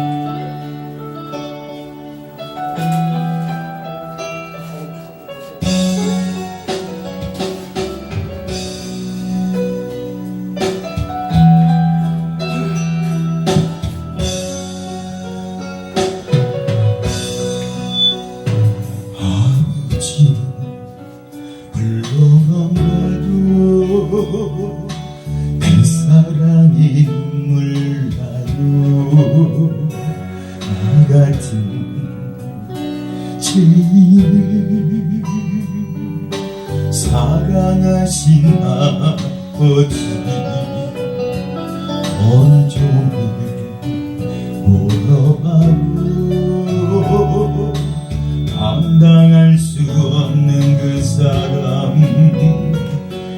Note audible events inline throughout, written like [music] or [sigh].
아 사랑하신 아버지. 온종일 울어하고 감당할 수 없는 그 사람.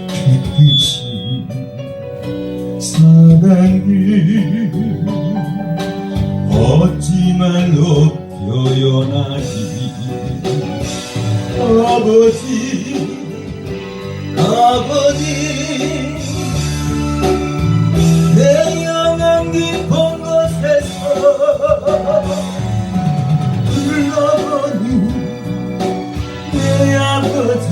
깊으신 사랑을 어찌 말로 표현하기 아버지 아버지. 내 영혼 깊은 곳에서 불러보는 내 아버지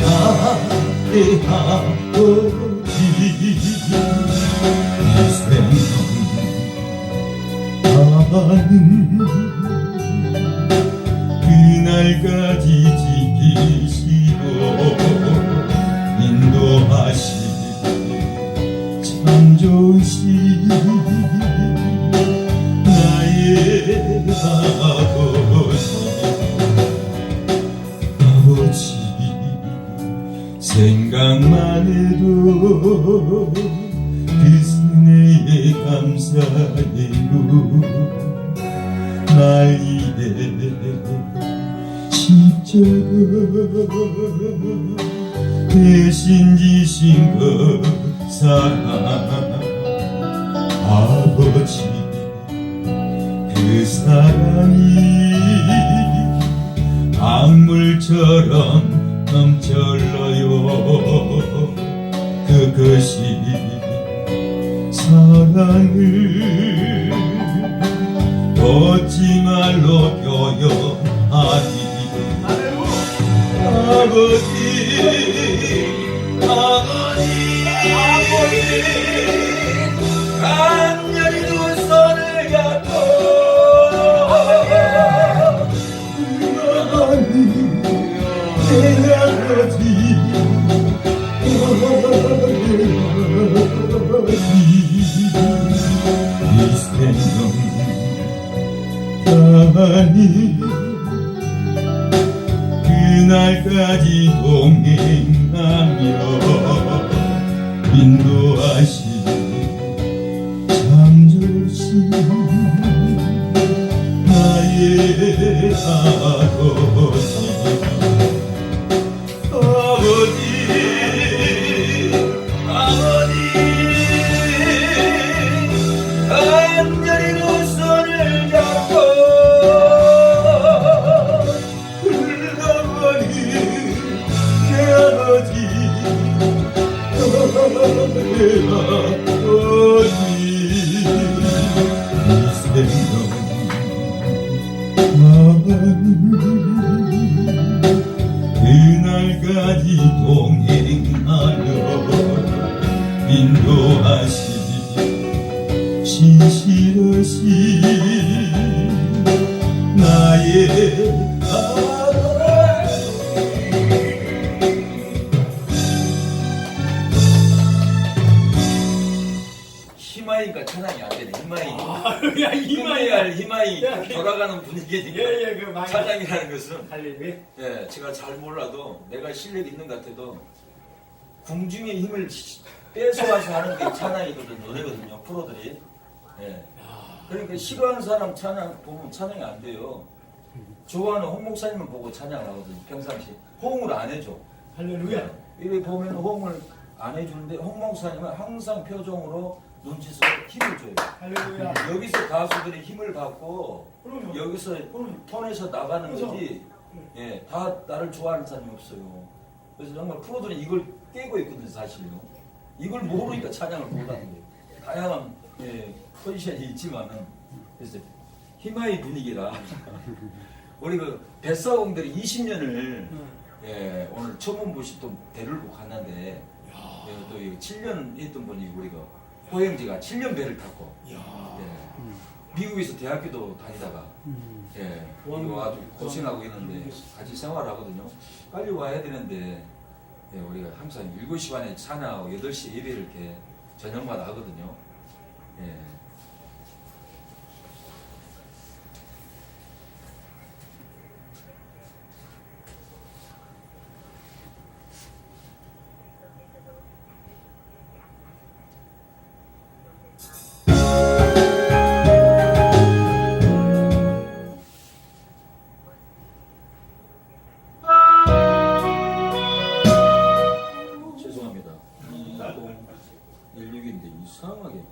나의 아버지. 이생하는 날까지 지키시고 인도하시 참 좋으신 나의 아버지 아버지 생각만 해도 그 은혜에 감사해요 말일에 십자가 대신 지신 그 사랑. 아버지 그 사랑이 강물처럼 넘쳐흘러요. 그것이 사랑을 어찌 말로 표현하니 아버지 아버지 아버지 그날까지 동행하며 인도하시 참 좋으신 나의 아버지 그날까지 동행하여 인도하시니 신실하시 나의 아 희마이가 찬양이 안 되네. 희마이. 야 희마이 할 희마이 야, 돌아가는 분위기니까 예예 그 많이 찬양이라는 것은. 할림이 예, 제가 잘 몰라도 내가 실력이 있는 것 같아도 궁중의 힘을 뺏어와서 하는 게 찬양이거든 노래거든요 프로들이. 예. 그러니까 싫어하는 사람 찬양 보면 찬양이 안 돼요. 좋아하는 홍 목사님을 보고 찬양을 하거든요 평상시. 호응을 안 해줘. 할렐루야. 이렇게 보면 호응을 안 해주는데 홍 목사님은 항상 표정으로 눈짓으로 힘을 줘요. 할렐루야. 여기서 가수들이 힘을 받고 그럼요. 여기서 그럼요. 톤에서 나가는 그래서. 거지. 예, 다 나를 좋아하는 사람이 없어요. 그래서 정말 프로들은 이걸 깨고 있거든요 사실요. 이걸 모르니까 찬양을 못하는 거예요. 다양한 예, 포지션이 있지만은 그래서 희망의 분위기라. [laughs] 우리 그 뱃사공들이 20년을 예, 오늘 처음 보시 또 배를 갔는데 예, 또 7년 했던 분이 우리가 호영지가 7년 배를 탔고 야. 예, 미국에서 대학교도 다니다가 예, 원- 이거 아주 고생하고 있는데 같이 생활하거든요. 빨리 와야 되는데 예, 우리가 항상 7시 반에 차나하고 8시 예배를 이렇게 저녁마다 하거든요. 예, 굉장히 이상하게